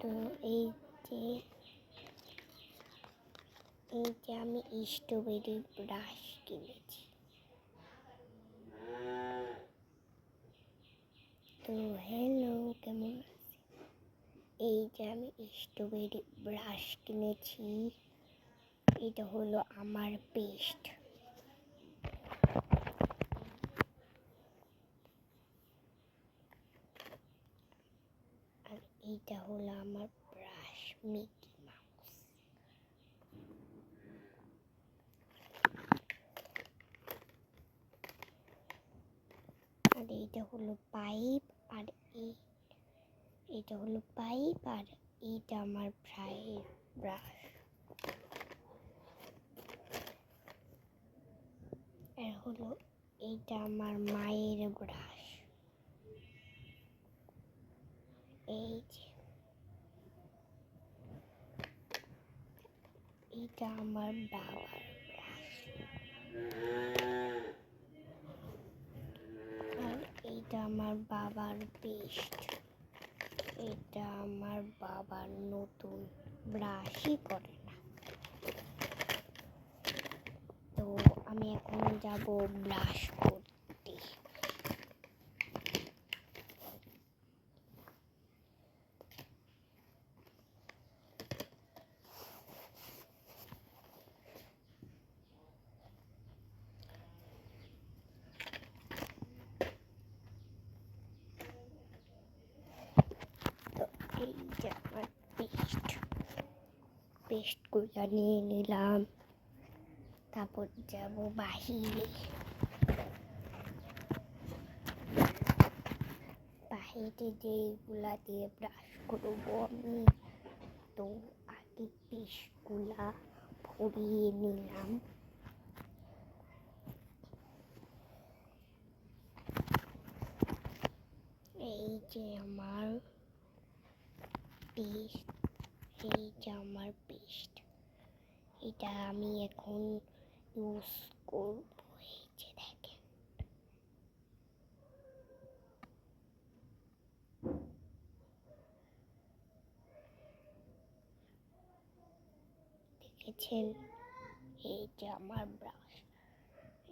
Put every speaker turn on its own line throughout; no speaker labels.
তো এই যে এই যে আমি স্ট্রবেরি ব্রাশ কিনেছি। তো হ্যালো কেমন এই যে আমি স্ট্রবেরি ব্রাশ কিনেছি। এটা হলো আমার পেস্ট আর এইটা হলো আমার ব্রাশ মিকি মাউস আর এইটা হলো পাইপ আর এই, এটা হলো পাইপ আর এইটা আমার ফ্রাইয়ের ব্রাশ আর হলো এইটা আমার মায়ের ব্রাশ এই আমার বাবার আর এইটা আমার বাবার পেস্ট এটা আমার বাবার নতুন ব্রাশই করে না তো আমি এখন যাব ব্রাশ করতে তো এই যে আমার পেস্ট পেস্টগুলো নিয়ে নিলাম। তারপর যাব বাহিরে। বাহিরে যেগুলা দিয়ে ব্রাশ করব আমি, তো আগে পেস্টগুলা ভরিয়ে নিলাম। এই যে আমার পেস্ট যে আমার পেস্ট, এটা আমি এখন ইউজ করব, এই যে দেখেন। দেখেছেন? এই যে আমার ব্রাশ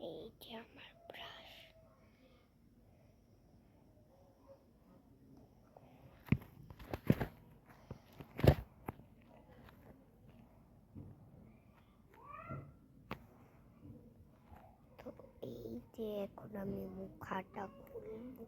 এই যে আমার ব্রাশ তো এই যে এখন আমি মুখাটা খুলবো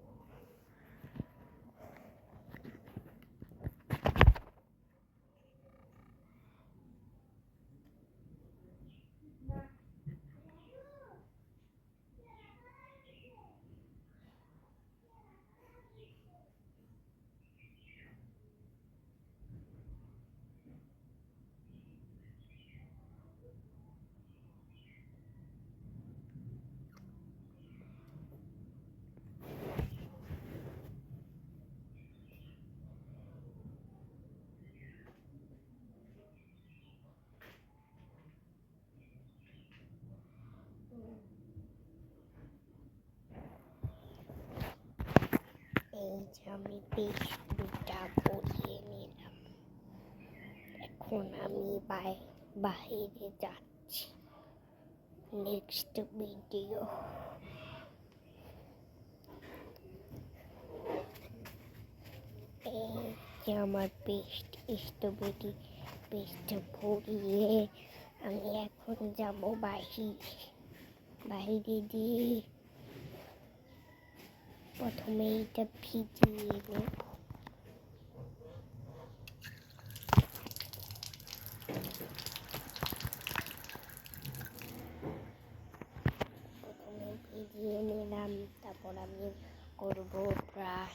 এই আমি বেশ দুটা পরিয়ে নিলাম এখন আমি বাই বাইরে যাচ্ছি নেক্সট ভিডিও এই যে আমার পেস্ট স্ট্রবেরি পেস্ট ভরিয়ে আমি এখন যাব বাহিরে বাইরে দিয়ে প্রথমে এইটা ভিজিয়ে নেব প্রথমে ভিজিয়ে নিলাম তারপর আমি করব ব্রাশ।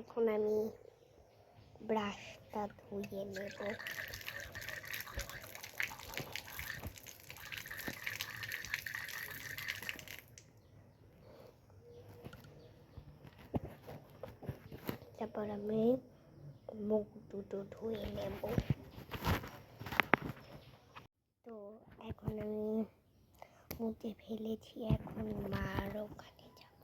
এখন আমি ব্রাশটা ধুয়ে নেব। তারপর আমি মুখ দুটো ধুয়ে নেব। তো এখন আমি মুখে ফেলেছি, এখন মার ওখানে যাব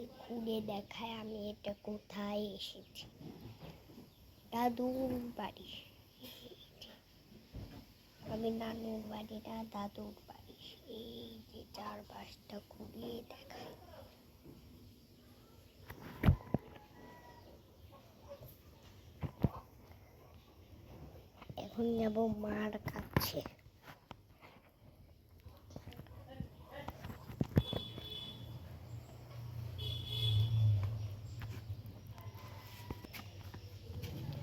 এই যে দেখায় আমি এটা কোথায় এসেছি। দাদুর বাড়ি। আমি নানুর বাড়ি না, দাদুর বাড়ি। এই যে চারপাশটা ঘুরিয়ে দেখায়। এখন যাব মার কাছে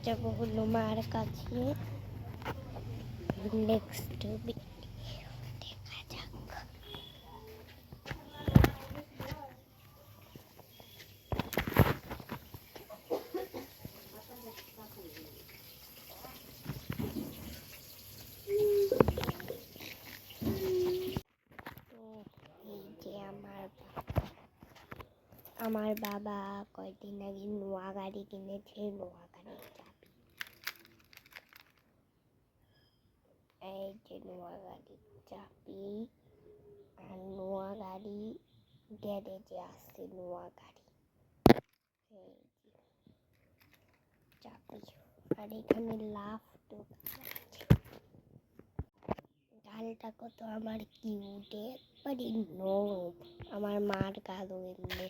যাব হলো মার কাছে। নেক্সট দেখা যাক। আমার বাবা কয়দিন আগে নোয়া গাড়ি কিনেছে নোয়া গাড়ির এই যে নোয়া গাড়ির চাবি আর নোয়া গাড়ি গ্যারেজে আসছে নোয়া গাড়ি এই যে চাবি আর এখানে লাভ আছে গালটা কত আমার কিউটে একবারই নরম আমার মার গালও এমনি